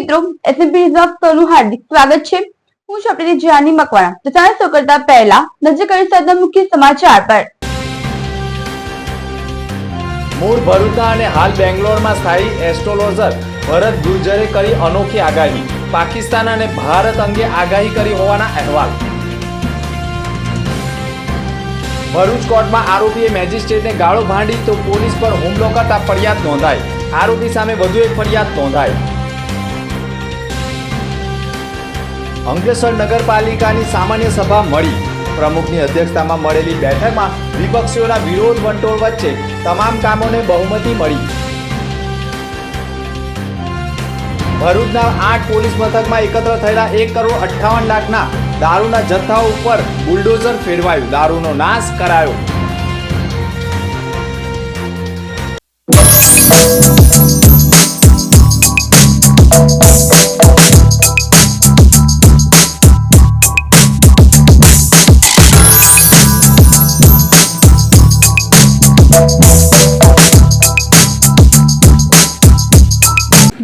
મિત્રો એસએમપી નું હાર્દિક સ્વાગત છે. હું છું આપણી જાની મકવાણા. તો ચાલો શરૂ કરતા પહેલા નજર કરી આજના મુખ્ય સમાચાર પર. મૂળ ભરૂચના અને હાલ બેંગ્લોરમાં સ્થાયી એસ્ટ્રોલોજર ભરત ગુર્જરે કરી અનોખી આગાહી. પાકિસ્તાન અને ભારત અંગે આગાહી કરી હોવાના અહેવાલ. ભરૂચ કોર્ટમાં આરોપીએ મેજિસ્ટ્રેટને ગાળો ભાંડી તો પોલીસ પર હુમલો કરતા ફરિયાદ નોંધાઈ. આરોપી સામે વધુ એક ફરિયાદ નોંધાઈ. અંકલેશ્વર નગરપાલિકાની સામાન્ય સભા મળી. પ્રમુખની અધ્યક્ષતામાં મળેલી બેઠકમાં વિપક્ષીઓના વિરોધ વંટોળ વચ્ચે તમામ કામોને બહુમતી મળી. ભરૂચના આઠ પોલીસ મથકમાં એકત્ર થયેલા એક કરોડ અઠ્ઠાવન લાખના દારૂના જથ્થા ઉપર બુલડોઝર ફેરવાયું. દારૂનો નાશ કરાયો.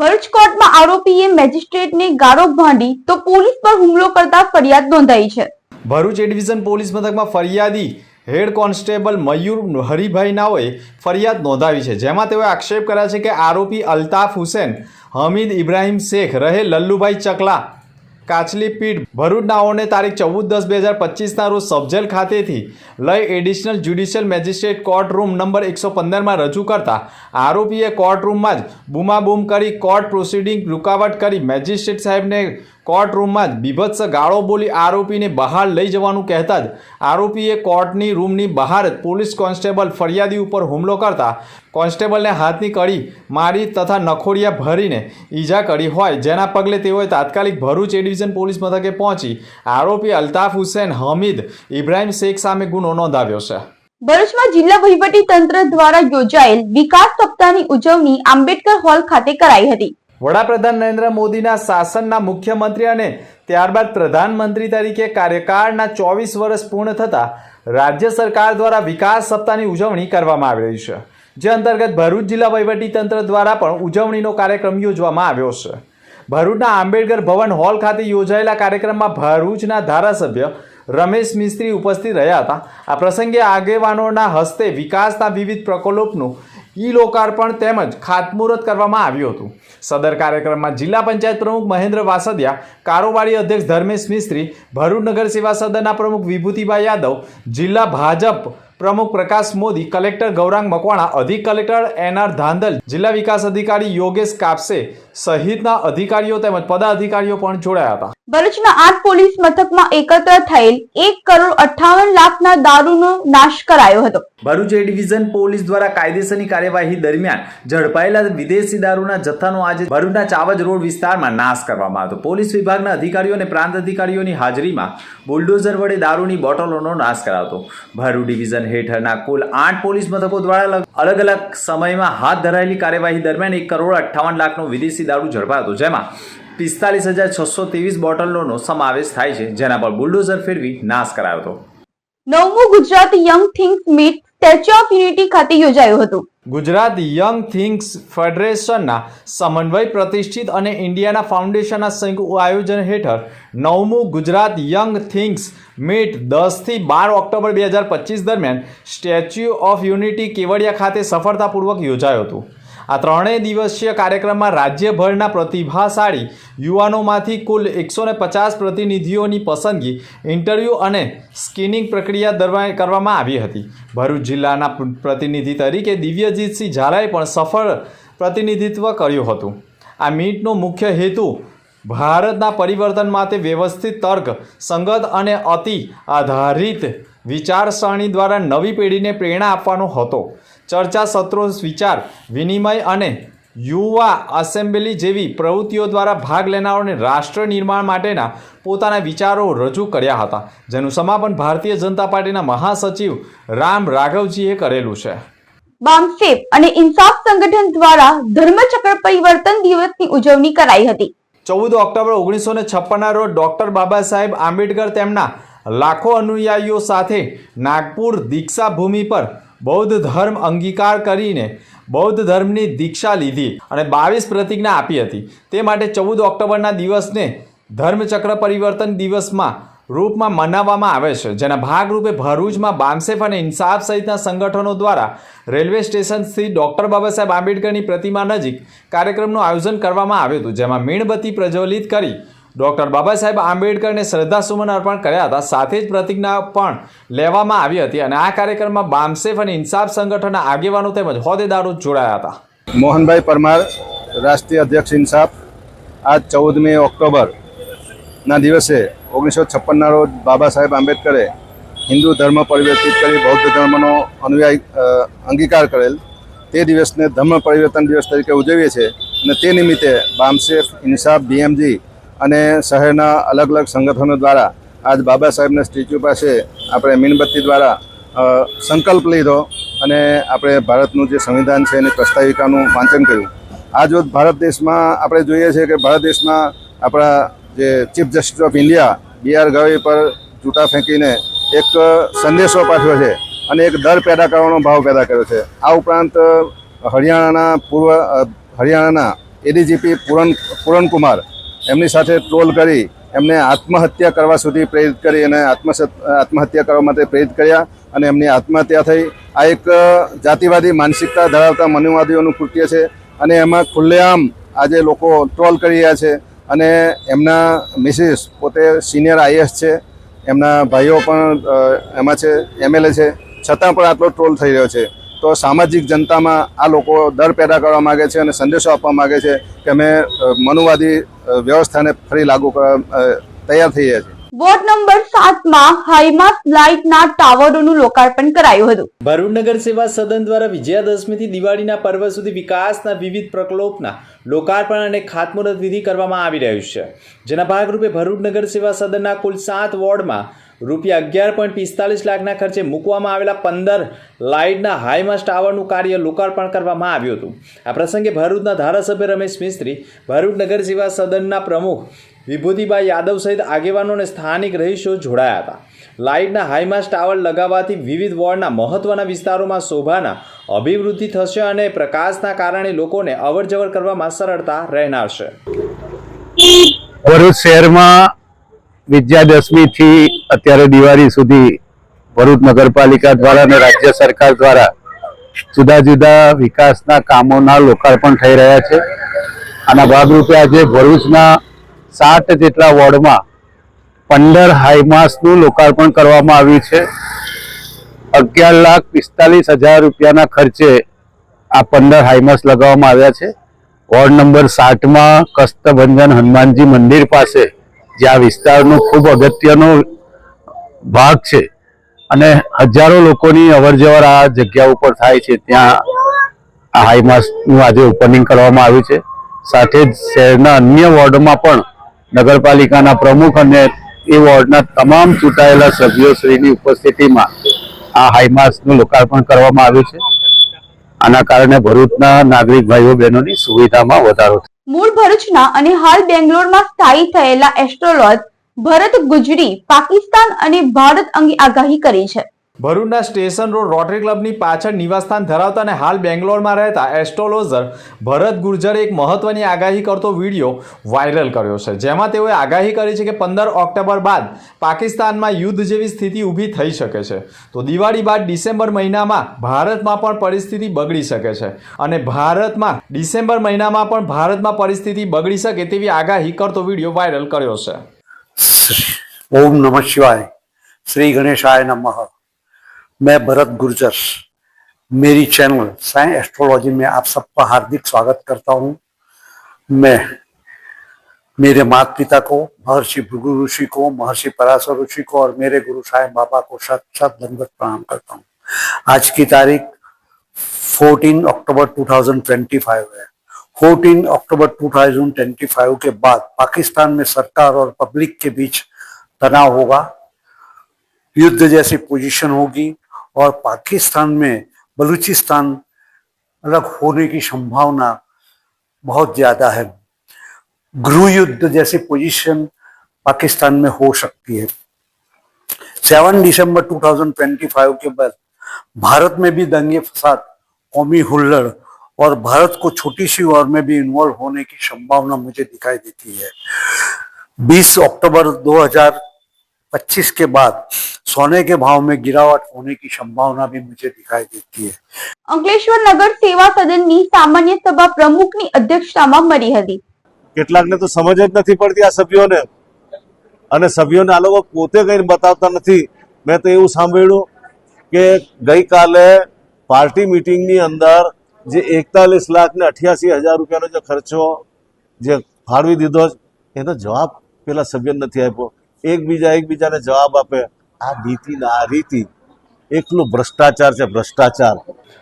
ભરૂચ કોર્ટમાં આરોપીએ મેજિસ્ટ્રેટને ગારો ભાંડી તો પોલીસ પર હુમલો કરતા ફરિયાદ નોંધાઈ છે. ભરૂચ એ ડિવિઝન પોલીસ મથકમાં ફરિયાદી હેડ કોન્સ્ટેબલ મયુર હરિભાઈ નાઓએ ફરિયાદ નોંધાવી છે, જેમાં તેઓએ આક્ષેપ કર્યા છે કે આરોપી અલ્તાફ હુસેન, હમીદ ઇબ્રાહીમ શેખ રહે લલ્લુભાઈ ચકલા કાચલી પીઠ ભરૂચ નાઓને તારીખ ચૌદ દસ બે હજાર પચીસના રોજ સબજેલ ખાતેથી લઈ additional judicial magistrate court room number એકસો પંદરમાં રજૂ કરતા આરોપીએ કોર્ટ રૂમમાં જ બૂમાબૂમ કરી કોર્ટ પ્રોસિડિંગ રૂકાવટ કરી મેજિસ્ટ્રેટ સાહેબને કોર્ટ રૂમમાં જ બીભત્સ ગાળો બોલી આરોપીને બહાર લઈ જવાનું કહેતા જ આરોપીએ કોર્ટની રૂમની બહાર જ પોલીસ કોન્સ્ટેબલ ફરિયાદી ઉપર હુમલો કરતા કોન્સ્ટેબલને હાથની કડી મારી તથા નખોડિયા ભરીને ઈજા કરી હોય, જેના પગલે તેઓએ તાત્કાલિક ભરૂચ એ ડિવિઝન પોલીસ મથકે પહોંચી આરોપી અલ્તાફ હુસેન હમીદ ઇબ્રાહિમ શેખ સામે ગુનો નોંધાવ્યો છે. ભરૂચમાં જિલ્લા વહીવટી તંત્ર દ્વારા યોજાયેલ વિકાસ સપ્તાહની ઉજવણી આંબેડકર હોલ ખાતે કરાઈ હતી. વડાપ્રધાન નરેન્દ્ર મોદીના શાસનના મુખ્યમંત્રી અને ત્યારબાદ પ્રધાનમંત્રી તરીકે કાર્યકાળના ચોવીસ વર્ષ પૂર્ણ થતાં રાજ્ય સરકાર દ્વારા વિકાસ સપ્તાહની ઉજવણી કરવામાં આવી રહી છે, જે અંતર્ગત ભરૂચ જિલ્લા વહીવટીતંત્ર દ્વારા પણ ઉજવણીનો કાર્યક્રમ યોજવામાં આવ્યો છે. ભરૂચના આંબેડકર ભવન હોલ ખાતે યોજાયેલા કાર્યક્રમમાં ભરૂચના ધારાસભ્ય રમેશ મિસ્ત્રી ઉપસ્થિત રહ્યા હતા. આ પ્રસંગે આગેવાનોના હસ્તે વિકાસના વિવિધ પ્રકલ્પનું ઈ લોકાર્પણ તેમજ ખાતમુહૂર્ત કરવામાં આવ્યું હતું. સદર કાર્યક્રમમાં જિલ્લા પંચાયત પ્રમુખ મહેન્દ્ર વાસદિયા, કારોબારી અધ્યક્ષ ધર્મેશ મિસ્ત્રી, ભરૂચ નગર સેવા સદનના પ્રમુખ વિભૂતિભાઈ યાદવ, જિલ્લા ભાજપ પ્રમુખ પ્રકાશ મોદી કલેક્ટર ગૌરાંગ મકવાણા અધિક કલેક્ટર એન આર ધાંધલ જિલ્લા વિકાસ અધિકારી યોગેશ કાપસે સહિતના અધિકારીઓ તેમજ પદાધિકારીઓ પણ જોડાયા હતા. ભરૂચના આઠ પોલીસ મથકમાં એકત્ર થયેલ એક કરોડ અઠ્ઠાવન લાખના દારૂનો નાશ કરાયો હતો. ભરૂચ એ ડિવિઝન પોલીસ દ્વારા કાયદેસરની કાર્યવાહી દરમિયાન ઝડપાયેલા વિદેશી દારૂના જથ્થાનો આજે ભરૂચના ચાવજ રોડ વિસ્તારમાં નાશ કરવામાં આવ્યો પોલીસ વિભાગના અધિકારીઓ અને પ્રાંત અધિકારીઓની હાજરીમાં બુલડોઝર વડે દારૂની બોટલોનો નાશ કરાતો ભરૂચ ડિવિઝન હેઠળના કુલ આઠ પોલીસ મથકો દ્વારા અલગ અલગ સમયમાં હાથ ધરાયેલી કાર્યવાહી દરમિયાન એક કરોડ અઠ્ઠાવન લાખનો વિદેશી દારૂ ઝડપાયો હતો. જેમાં પિસ્તાલીસ હજાર છસો ત્રેવીસ બોટલોનો સમાવેશ થાય છે, જેના પર બુલડોઝર ફેરવી નાશ કરાયો હતો. નવમું Gujarat young thinks meet statue of unity ખાતે યોજાયું હતું. ગુજરાત યંગ થિંક્સ ફેડરેશનના સમન્વય પ્રતિષ્ઠિત અને ઇન્ડિયાના ફાઉન્ડેશનના સંયુક્ત આયોજન હેઠળ નવમું ગુજરાત યંગ થિંક્સ મીટ દસથી બાર ઓક્ટોબર બે હજાર પચીસ દરમિયાન સ્ટેચ્યુ ઓફ યુનિટી કેવડિયા ખાતે સફળતાપૂર્વક યોજાયું હતું. આ ત્રણેય દિવસીય કાર્યક્રમમાં રાજ્યભરના પ્રતિભાશાળી યુવાનોમાંથી કુલ એકસો પચાસ પ્રતિનિધિઓની પસંદગી, ઇન્ટરવ્યૂ અને સ્કિનિંગ પ્રક્રિયા દરમિયાન કરવામાં આવી હતી. ભરૂચ જિલ્લાના પ્રતિનિધિ તરીકે દિવ્યજીતસિંહ ઝાલાએ પણ સફળ પ્રતિનિધિત્વ કર્યું હતું. આ મીટનો મુખ્ય હેતુ ભારતના પરિવર્તન માટે વ્યવસ્થિત તર્ક, સંગત અને અતિ આધારિત વિચારસરણી દ્વારા નવી પેઢીને પ્રેરણા આપવાનો હતો. ચર્ચા સત્રો વિચાર વિનિમય અને યુવા એસેમ્બલી જેવી પ્રવૃત્તિઓ દ્વારા ભાગ લેનારોને રાષ્ટ્ર નિર્માણ માટેના પોતાના વિચારો રજૂ કર્યા હતા જેનું સમાપન ભારતીય જનતા પાર્ટીના મહાસચિવ રામ રાઘવજીએ કરેલું છે. બામસેફ અને ઇન્સાફ સંગઠન દ્વારા ધર્મચક્ર પરિવર્તન દિવસની ઉજવણી કરાઈ હતી. ચૌદ ઓક્ટોબર ઓગણીસો ને છપ્પનના રોજ ડૉક્ટર બાબા સાહેબ આંબેડકર તેમના લાખો અનુયાયીઓ સાથે નાગપુર દીક્ષા ભૂમિ પર બૌદ્ધ ધર્મ અંગીકાર કરીને બૌદ્ધ ધર્મની દીક્ષા લીધી અને બાવીસ પ્રતિજ્ઞા આપી હતી. તે માટે ચૌદ ઓક્ટોબરના દિવસને ધર્મચક્ર પરિવર્તન દિવસમાં રૂપમાં મનાવવામાં આવે છે. જેના ભાગરૂપે ભરૂચમાં બામસેફ અને ઇન્સાફ સહિતના સંગઠનો દ્વારા રેલવે સ્ટેશનથી ડૉક્ટર બાબા સાહેબ આંબેડકરની પ્રતિમા નજીક કાર્યક્રમનું આયોજન કરવામાં આવ્યું હતું. જેમાં મીણબત્તી પ્રજ્વલિત કરી ડૉક્ટર બાબા સાહેબ આંબેડકરને શ્રદ્ધાસુમન અર્પણ કર્યા હતા. સાથે જ પ્રતિજ્ઞા પણ લેવામાં આવી હતી અને આ કાર્યક્રમમાં બામસેફ અને ઇન્સાફ સંગઠનના આગેવાનો તેમજ હોદ્દેદારો જોડાયા હતા. મોહનભાઈ પરમાર, રાષ્ટ્રીય અધ્યક્ષ ઇન્સાફ, આજ ચૌદમી ઓક્ટોબરના દિવસે ઓગણીસો છપ્પનના રોજ બાબા સાહેબ આંબેડકરે હિન્દુ ધર્મ પરિવર્તિત કરી, બૌદ્ધ ધર્મનો અનુયાયી અંગીકાર કરેલ તે દિવસને ધર્મ પરિવર્તન દિવસ તરીકે ઉજવીએ છીએ અને તે નિમિત્તે બામસેફ, ઇન્સાફ બીએમજી અને શહેરના અલગ અલગ સંગઠનો દ્વારા આજ બાબા સાહેબના સ્ટેચ્યુ પાસે આપણે મીણબત્તી દ્વારા સંકલ્પ લીધો અને આપણે ભારતનું જે સંવિધાન છે એની પ્રસ્તાવિકાનું વાંચન કર્યું. આજ રોજ ભારત દેશમાં આપણે જોઈએ છીએ કે ભારત દેશમાં આપણા જે chief justice of India, B R Gavai પર જૂતા ફેંકીને એક સંદેશો પાઠવ્યો છે અને એક દર પેદા કરવાનો ભાવ પેદા કર્યો છે. આ ઉપરાંત હરિયાણાના પૂર્વ હરિયાણાના એડીજીપી પૂરન પૂરણકુમાર એમની સાથે ટ્રોલ કરી, એમને આત્મહત્યા કરવા સુધી પ્રેરિત કરી અને આત્મ આત્મહત્યા કરવા માટે પ્રેરિત કર્યા અને એમની આત્મહત્યા થઈ. આ એક જાતિવાદી માનસિકતા ધરાવતા મનુવાદીઓનું કૃત્ય છે અને એમાં ખુલ્લેઆમ આજે લોકો ટ્રોલ કરી રહ્યા છે અને એમના મિસિસ પોતે સિનિયર આઈએસ છે. એમના ભાઈઓ પણ એમાં છે એમએલએ છે. છતાં પણ આટલો ટ્રોલ થઈ રહ્યો છે. તો સામાજિક જનતામાં આ લોકો ડર પેદા કરવા માગે છે અને સંદેશો આપવા માગે છે કે અમે મનુવાદી વ્યવસ્થાને ફરી લાગુ કરવા તૈયાર થઈ રહ્યા છીએ. વોર્ડ નંબર સાતમાં હાઈમાસ લાઇટના ટાવરોનું લોકાર્પણ કરાયું હતું. ભરૂચ નગર સેવા સદન દ્વારા વિજયાદશમીથી દિવાળીના પર્વ સુધી વિકાસના વિવિધ પ્રકલ્પના લોકાર્પણ અને ખાતમુહૂર્ત વિધિ કરવામાં આવી રહ્યું છે. જેના ભાગરૂપે ભરૂચ નગર સેવા સદનના કુલ સાત વોર્ડમાં રૂપિયા અગિયાર પોઈન્ટ પિસ્તાલીસ લાખના ખર્ચે મૂકવામાં આવેલા પંદર લાઇટના હાઈમાસ ટાવરનું કાર્ય લોકાર્પણ કરવામાં આવ્યું હતું. આ પ્રસંગે ભરૂચના ધારાસભ્ય રમેશ મિસ્ત્રી, ભરૂચ નગર સદનના પ્રમુખ વિભૂતિભાઈ યાદવ સહિત આગેવાનો અને સ્થાનિક રહીશો જોડાયા હતા. લાઇટના હાઈમાસ ટાવર લગાવવાથી વિવિધ વોર્ડના મહત્વના વિસ્તારોમાં શોભાના અભિવૃદ્ધિ થશે અને પ્રકાશના કારણે લોકોને અવરજવર કરવામાં સરળતા રહેનાર છે ભરૂચ શહેરમાં વિજયાદશમીથી અત્યારે દિવાળી સુધી ભરૂચ નગરપાલિકા દ્વારા અને રાજ્ય સરકાર દ્વારા જુદા જુદા વિકાસના કામોના લોકાર્પણ થઈ રહ્યા છે. આના ભાગરૂપે આજે ભરૂચના સાત જેટલા વોર્ડમાં પંદર હાઈમાસનું લોકાર્પણ કરવામાં આવ્યું છે. અગિયાર લાખ પિસ્તાલીસ હજાર રૂપિયાના ખર્ચે આ પંદર હાઈમાસ લગાવવામાં આવ્યા છે. વોર્ડ નંબર સાતમાં કસ્તભંજન હનુમાનજી મંદિર પાસે જે આ વિસ્તારનો ખૂબ અગત્યનો ભાગ છે. અને હજારો લોકોની અવરજવર આ જગ્યા ઉપર થાય છે. ત્યાં આ હાઈમાસનું આજે ઓપનિંગ કરવામાં આવ્યું છે. સાથે જ શહેરના અન્ય વોર્ડમાં પણ નગરપાલિકાના પ્રમુખ અને એ વોર્ડના તમામ ચૂંટાયેલા સભ્યોશ્રીની ઉપસ્થિતિમાં આ હાઈમાસનું લોકાર્પણ કરવામાં આવ્યું છે. આના કારણે ભરૂચના નાગરિક ભાઈઓ બહેનોની સુવિધામાં વધારો થયો. મૂળ ભરૂચના અને હાલ બેંગ્લોરમાં સ્થાયી થયેલા એસ્ટ્રોલોજ ભરત ગુજરી પાકિસ્તાન અને ભારત અંગે આગાહી કરી છે. ભરૂચના સ્ટેશન રોડ રોટરી ક્લબની પાછળ નિવાસસ્થાન ધરાવતા અને હાલ બેંગ્લોરમાં રહેતા એસ્ટ્રોલોજર ભરત ગુર્જરે એક મહત્વની આગાહી કરતો વીડિયો વાયરલ કર્યો છે, જેમાં તેઓએ આગાહી કરી છે કે પંદર ઓક્ટોબર બાદ પાકિસ્તાનમાં યુદ્ધ જેવી સ્થિતિ ઊભી થઈ શકે છે. તો દિવાળી બાદ ડિસેમ્બર મહિનામાં ભારતમાં પણ પરિસ્થિતિ બગડી શકે છે અને ભારતમાં ડિસેમ્બર મહિનામાં પણ ભારતમાં પરિસ્થિતિ બગડી શકે તેવી આગાહી કરતો વીડિયો વાયરલ કર્યો છે. ઓમ નમઃ શિવાય. શ્રી ગણેશાય નમઃ. मैं भरत गुर्जर, मेरी चैनल साइंस एस्ट्रोलॉजी में आप सबका हार्दिक स्वागत करता हूँ। मैं मेरे माता पिता को, महर्षि भृगु ऋषि को, महर्षि पराशर ऋषि को और मेरे गुरु साहेब बाबा को साथ साथ दंडवत प्रणाम करता हूँ। आज की तारीख 14 अक्टूबर 2025 है। 14 अक्टूबर 2025 के बाद पाकिस्तान में सरकार और पब्लिक के बीच तनाव होगा, युद्ध जैसी पोजीशन होगी और पाकिस्तान में, बलूचिस्तान, अलग होने की संभावना बहुत ज़्यादा है। गृह युद्ध जैसी पोजीशन पाकिस्तान में हो सकती है। 7 दिसंबर 2025 के बाद भारत में भी दंगे फसाद, कौमी हुल्लड़ और भारत को छोटी सी वॉर में भी इन्वॉल्व होने की संभावना मुझे दिखाई देती है। 20 अक्टूबर 2025 के बाद सोने के भाव में गिरावट होने की संभावना भी मुझे दिखाई देती है અંકલેશ્વર નગર સેવા સદનની સામાન્ય સભા પ્રમુખની અધ્યક્ષતામાં મળી હતી કેટલાકને તો સમજ જ નથી પડતી આ સભ્યોને અને સભ્યોને આ લોકો પોતે કઈ બતાવતા નથી મેં તો એવું સાંભળ્યું કે ગઈકાલે પાર્ટી મિટિંગની અંદર જે એકતાલીસ લાખ ને અઠ્યાસી હજાર રૂપિયાનો જે ખર્ચો જે ફાળવી દીધો એનો જવાબ પેલા સભ્યને નથી આપ્યો એકબીજા એકબીજાને જવાબ આપે. આ નીતિ આ રીતિ એકલું ભ્રષ્ટાચાર છે, ભ્રષ્ટાચાર.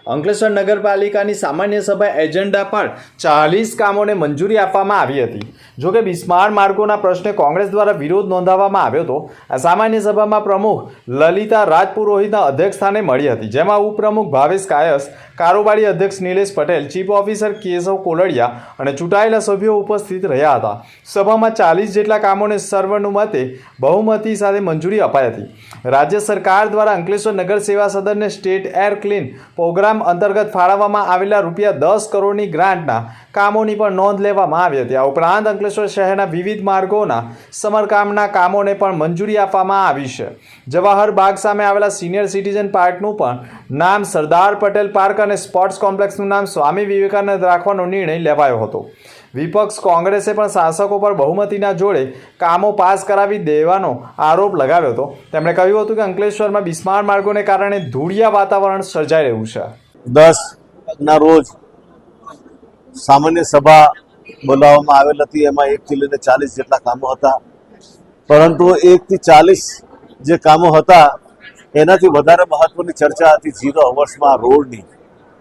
અંકલેશ્વર નગરપાલિકાની સામાન્ય સભા એજન્ડા પર ચાલીસ કામોને મંજૂરી આપવામાં આવી હતી. જોકે બિસ્માર માર્ગોના પ્રશ્ને કોંગ્રેસ દ્વારા વિરોધ નોંધાવવામાં આવ્યો હતો. આ સામાન્ય સભામાં પ્રમુખ લલિતા રાજપુરોહિતના અધ્યક્ષ સ્થાને મળી હતી, જેમાં ઉપપ્રમુખ ભાવેશ કાયસ કારોબારી અધ્યક્ષ નિલેશ પટેલ, ચીફ ઓફિસર કેશવ કોલડિયા અને ચૂંટાયેલા સભ્યો ઉપસ્થિત રહ્યા હતા. સભામાં ચાલીસ જેટલા કામોને સર્વનુમતે બહુમતી સાથે મંજૂરી અપાઈ હતી. રાજ્ય સરકાર દ્વારા અંકલેશ્વર નગર સેવા સદનને સ્ટેટ એર ક્લીન પ્રોગ્રામ અંતર્ગત ફાળવવામાં આવેલા રૂપિયા દસ કરોડની ગ્રાન્ટના કામોની પણ નોંધ લેવામાં આવી હતી. આ ઉપરાંત અંકલેશ્વર શહેરના વિવિધ માર્ગોના સમરકામના કામોને પણ મંજૂરી આપવામાં આવી છે. જવાહર બાગ સામે આવેલા સિનિયર સિટીઝન પાર્કનું પણ નામ સરદાર પટેલ પાર્ક અને સ્પોર્ટ્સ કોમ્પ્લેક્સનું નામ સ્વામી વિવેકાનંદ રાખવાનો નિર્ણય લેવાયો હતો. વિપક્ષ કોંગ્રેસે પણ શાસકો પર બહુમતીના જોડે કામો પાસ કરાવી દેવાનો આરોપ લગાવ્યો હતો. તેમણે કહ્યું હતું કે અંકલેશ્વરમાં બિસ્માર માર્ગોને કારણે ધૂળિયા વાતાવરણ સર્જાઈ રહ્યું છે. દસ ના રોજ સામાન્ય સભા બોલાવવામાં આવેલ હતી. એમાં એકથી લઈને ચાલીસ જેટલા કામો હતા. પરંતુ એકથી ચાલીસ જે કામો હતા એનાથી વધારે મહત્વની ચર્ચા હતી ઝીરો અવર્સમાં રોડની,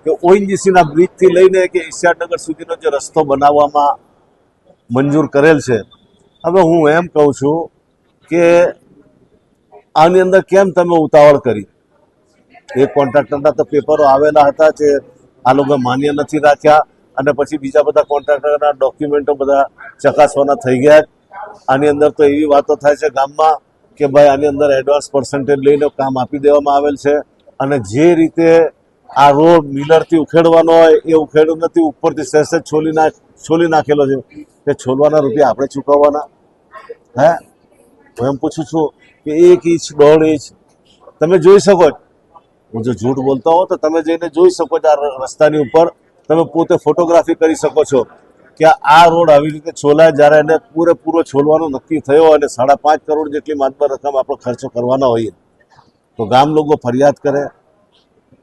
કે ઓએનજીસીના બ્રિજથી લઈને કે ઈશ્યાનગર સુધીનો જે રસ્તો બનાવવામાં મંજૂર કરેલ છે. હવે હું એમ કહું છું કે આની અંદર કેમ તમે ઉતાવળ કરી? એક કોન્ટ્રાક્ટરના તો પેપરો આવેલા હતા જે આ લોકો માન્ય નથી રાખ્યા અને પછી બીજા બધા કોન્ટ્રાક્ટરના ડોક્યુમેન્ટો બધા ચકાસવાના થઈ ગયા. આની અંદર તો એવી વાતો થાય છે ગામમાં કે ભાઈ આની અંદર એડવાન્સ પર્સન્ટેજ લઈને કામ આપી દેવામાં આવેલ છે અને જે રીતે આ રોડ મિલરથી ઉખેડવાનો હોય એ ઉખેડ્યો નથી, ઉપરથી સહેજ છોલી નાખ, છોલી નાખેલો છે કે છોલવાના રૂપિયા આપણે ચૂકવવાના. હે? હું એમ પૂછું છું કે એક ઇંચ, દોઢ ઇંચ, તમે જોઈ શકો હું જો જૂઠ બોલતો હો તો તમે જઈને જોઈ શકો છો આ રસ્તાની ઉપર. તમે પોતે ફોટોગ્રાફી કરી શકો છો. કે આ રોડ આવી રીતે છોલાય જ્યારે એને પૂરેપૂરો છોલવાનો નક્કી થયો અને સાડા પાંચ કરોડ જેટલી માતબર રકમ આપણે ખર્ચો કરવાના હોઈએ તો ગામ લોકો ફરિયાદ કરે.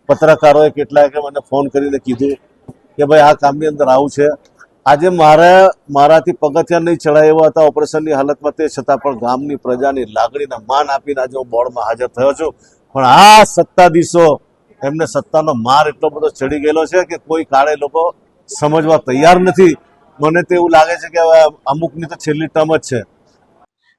પત્રકારોએ કેટલાકે મને ફોન કરીને કીધું કે ભાઈ આ કામની અંદર આવું છે. આજે મારે મારાથી પગથિયા નહીં ચડાય એવા હતા. ઓપરેશનની હાલતમાં તે છતાં પણ ગામની પ્રજાની લાગણીને માન આપીને આજે હું બોર્ડમાં હાજર થયો છું. પણ આ સત્તાધીશો એમને સત્તાનો માર એટલો બધો ચડી ગયેલો છે કે કોઈ કાળે લોકો સમજવા તૈયાર નથી. મને તો એવું લાગે છે કે હવે અમુકની તો છેલ્લી ટર્મ જ છે.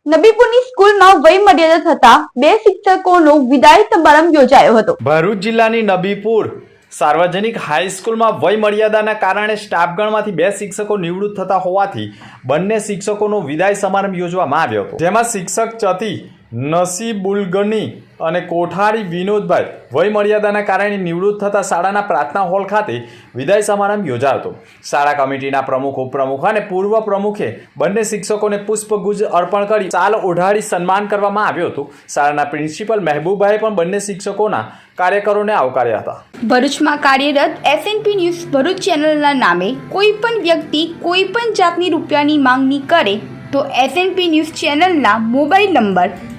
નબીપુરની સ્કૂલમાં વય મર્યાદા થતા બે શિક્ષકોનો વિદાય સમારંભ યોજાયો હતો. ભરૂચ જિલ્લાની નબીપુર સાર્વજનિક હાઈસ્કૂલમાં વય મર્યાદાના કારણે સ્ટાફગણમાંથી બે શિક્ષકો નિવૃત્ત થતા હોવાથી બંને શિક્ષકોનો વિદાય સમારંભ યોજવામાં આવ્યો હતો. જેમાં શિક્ષક ચતી નસીબુલગની અને કોઠારી વિનોદભાઈ વય મર્યાદાના કારણે નિવૃત્ત થતા શાળાના પ્રાર્થના હોલ ખાતે વિદાય સમારંભ યોજાયો શાળા કમિટીના પ્રમુખ, ઉપપ્રમુખ અને પૂર્વ પ્રમુખે બંને શિક્ષકોને પુષ્પગુજ અર્પણ કરી ચાલ ઓઢાડી સન્માન કરવામાં આવ્યું હતું. શાળાના પ્રિન્સિપલ મહેબૂબભાઈએ પણ બંને શિક્ષકોના કાર્યકરોને આવકાર્યા હતા. ભરૂચમાં કાર્યરત એસએનપી ન્યૂઝ ભરૂચ ચેનલના નામે કોઈ પણ વ્યક્તિ કોઈ પણ જાતની રૂપિયાની માંગણી કરે તો એસએનપી ન્યૂઝ ચેનલના મોબાઈલ નંબર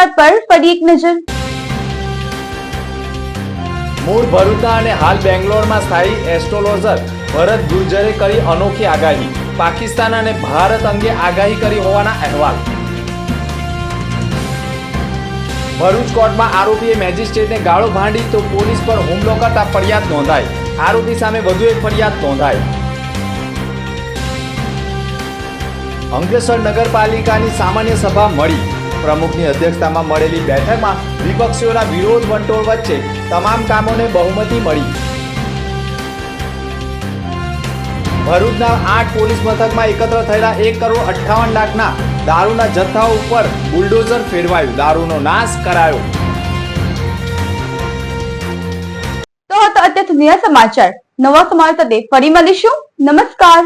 સમાચાર પર ફરી એક નજર. મૂળ ભરૂચના અને હાલ બેંગ્લોરમાં સ્થાયી એસ્ટ્રોલોજર ભરત ગુર્જરે કરી અનોખી આગાહી. પાકિસ્તાન અને ભારત અંગે આગાહી કરી હોવાના અહેવાલ. ભરૂચ કોર્ટમાં આરોપીએ મેજિસ્ટ્રેટને ગાળો ભાંડી તો પોલીસ પર હુમલો કરતા ફરિયાદ નોંધાઈ. આરોપી સામે વધુ એક ફરિયાદ નોંધાઈ. અંકલેશ્વર નગરપાલિકાની સામાન્ય સભા મળી. પ્રમુખની અધ્યક્ષતામાં મળેલી બેઠકમાં વિપક્ષીઓના વિરોધ વંટોળ વચ્ચે તમામ કામોને બહુમતી મળી. ભરૂચના આઠ પોલીસ મથકમાં એકત્ર થયેલા એક કરોડ અઠ્ઠાવન લાખના દારૂના જથ્થા ઉપર બુલડોઝર ફેરવાયું. દારૂનો નાશ કરાયો. તો હતો અત્યાર સમાચાર. નવા સમાચાર સાથે ફરી મળીશું. નમસ્કાર.